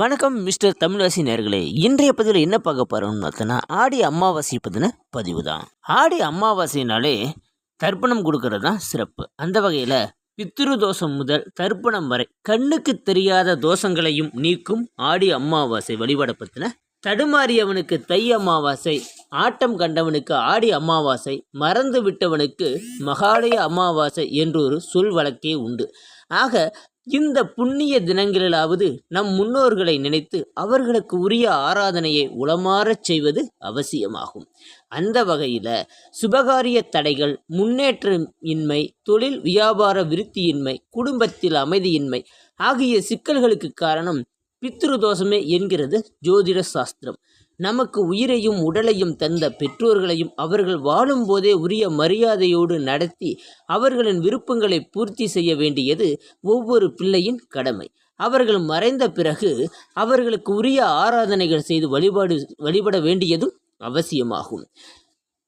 வணக்கம் மிஸ்டர் தமிழாசி நேர்களே. இன்றைய பதிவில் என்ன பார்க்க போகிறோம்னு பார்த்தோன்னா ஆடி அமாவாசை பற்றின பதிவு தான். ஆடி அமாவாசைனாலே தர்ப்பணம் கொடுக்கறது தான் சிறப்பு. அந்த வகையில் பித்ரு தோஷம் முதல் தர்ப்பணம் வரை கண்ணுக்கு தெரியாத தோஷங்களையும் நீக்கும் ஆடி அமாவாசை வழிபாட பற்றின தடுமாறியவனுக்கு தை அமாவாசை ஆட்டம் கண்டவனுக்கு ஆடி அமாவாசை மறந்து விட்டவனுக்கு மகாலய அமாவாசை என்றொரு சொல் வழக்கே உண்டு. ஆக இந்த புண்ணிய தினங்களிலாவது நம் முன்னோர்களை நினைத்து அவர்களுக்கு உரிய ஆராதனையை உளமாறச் செய்வது அவசியமாகும். அந்த வகையில் சுபகாரிய தடைகள் முன்னேற்றம் இன்மை தொழில் வியாபார விருத்தியின்மை குடும்பத்தில் அமைதியின்மை ஆகிய சிக்கல்களுக்கு காரணம் பித்ரு தோஷமே என்கிறது ஜோதிட சாஸ்திரம். நமக்கு உயிரையும் உடலையும் தந்த பெற்றோர்களையும் அவர்கள் வாழும்போதே உரிய மரியாதையோடு நடத்தி அவர்களின் விருப்பங்களை பூர்த்தி செய்ய வேண்டியது ஒவ்வொரு பிள்ளையின் கடமை. அவர்கள் மறைந்த பிறகு அவர்களுக்கு உரிய ஆராதனைகள் செய்து வழிபாடு வழிபட வேண்டியதும் அவசியமாகும்.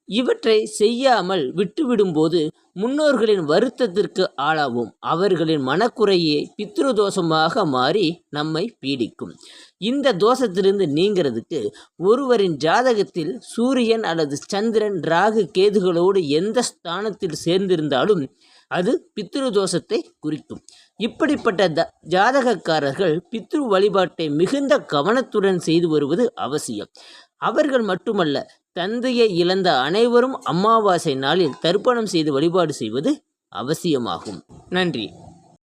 இவற்றை செய்யாமல் விட்டுவிடும்போது முன்னோர்களின் வருத்தத்திற்கு ஆளாவோம். அவர்களின் மனக்குறையை பித்ரு தோஷமாக மாறி நம்மை பீடிக்கும். இந்த தோஷத்திலிருந்து நீங்கிறதுக்கு ஒருவரின் ஜாதகத்தில் சூரியன் அல்லது சந்திரன் ராகு கேதுகளோடு எந்த ஸ்தானத்தில் சேர்ந்திருந்தாலும் அது பித்ரு தோஷத்தை குறிக்கும். இப்படிப்பட்ட த ஜாதகக்காரர்கள் பித்ரு வழிபாட்டை மிகுந்த கவனத்துடன் செய்து வருவது அவசியம். அவர்கள் மட்டுமல்ல தந்தையை இழந்த அனைவரும் அமாவாசை நாளில் தர்ப்பணம் செய்து வழிபாடு செய்வது அவசியமாகும். நன்றி.